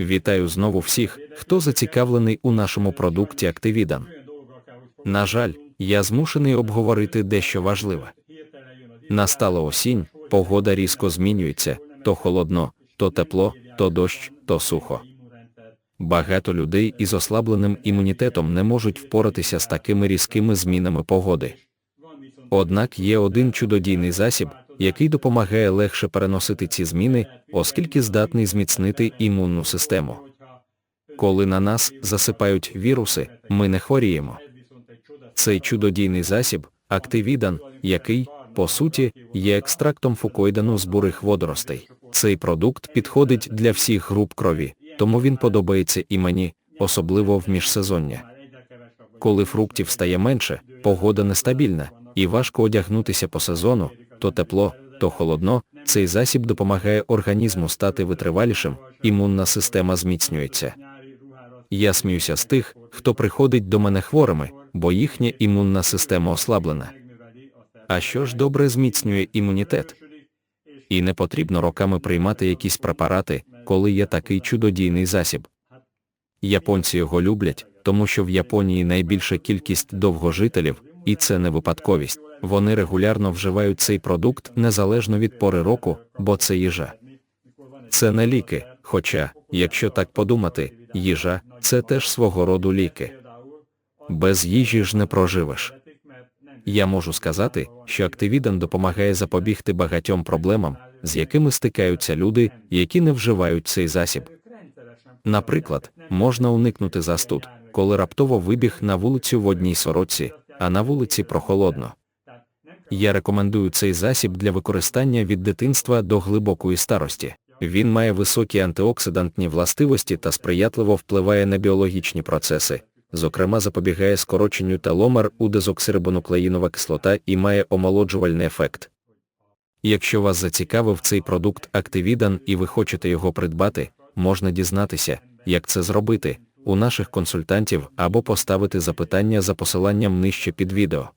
Вітаю знову всіх, хто зацікавлений у нашому продукті Активідан. На жаль, я змушений обговорити дещо важливе. Настала осінь, погода різко змінюється, то холодно, то тепло, то дощ, то сухо. Багато людей із ослабленим імунітетом не можуть впоратися з такими різкими змінами погоди. Однак є один чудодійний засіб, який допомагає легше переносити ці зміни, оскільки здатний зміцнити імунну систему. Коли на нас засипають віруси, ми не хворіємо. Цей чудодійний засіб активідан, який, по суті, є екстрактом фукоїдану з бурих водоростей. Цей продукт підходить для всіх груп крові, тому він подобається і мені, особливо в міжсезоння. Коли фруктів стає менше, погода нестабільна, і важко одягнутися по сезону, то тепло, то холодно, цей засіб допомагає організму стати витривалішим, імунна система зміцнюється. Я сміюся з тих, хто приходить до мене хворими, бо їхня імунна система ослаблена. А що ж добре зміцнює імунітет? І не потрібно роками приймати якісь препарати, коли є такий чудодійний засіб. Японці його люблять, тому що в Японії найбільша кількість довгожителів, і це не випадковість. Вони регулярно вживають цей продукт незалежно від пори року, бо це їжа. Це не ліки, хоча, якщо так подумати, їжа це теж свого роду ліки. Без їжі ж не проживеш. Я можу сказати, що активідан допомагає запобігти багатьом проблемам, з якими стикаються люди, які не вживають цей засіб. Наприклад, можна уникнути застуд, коли раптово вибіг на вулицю в одній сорочці, а на вулиці прохолодно. Я рекомендую цей засіб для використання від дитинства до глибокої старості. Він має високі антиоксидантні властивості та сприятливо впливає на біологічні процеси, зокрема запобігає скороченню теломер у дезоксирибонуклеїнова кислота і має омолоджувальний ефект. Якщо вас зацікавив цей продукт Активідан і ви хочете його придбати, можна дізнатися, як це зробити, у наших консультантів або поставити запитання за посиланням нижче під відео.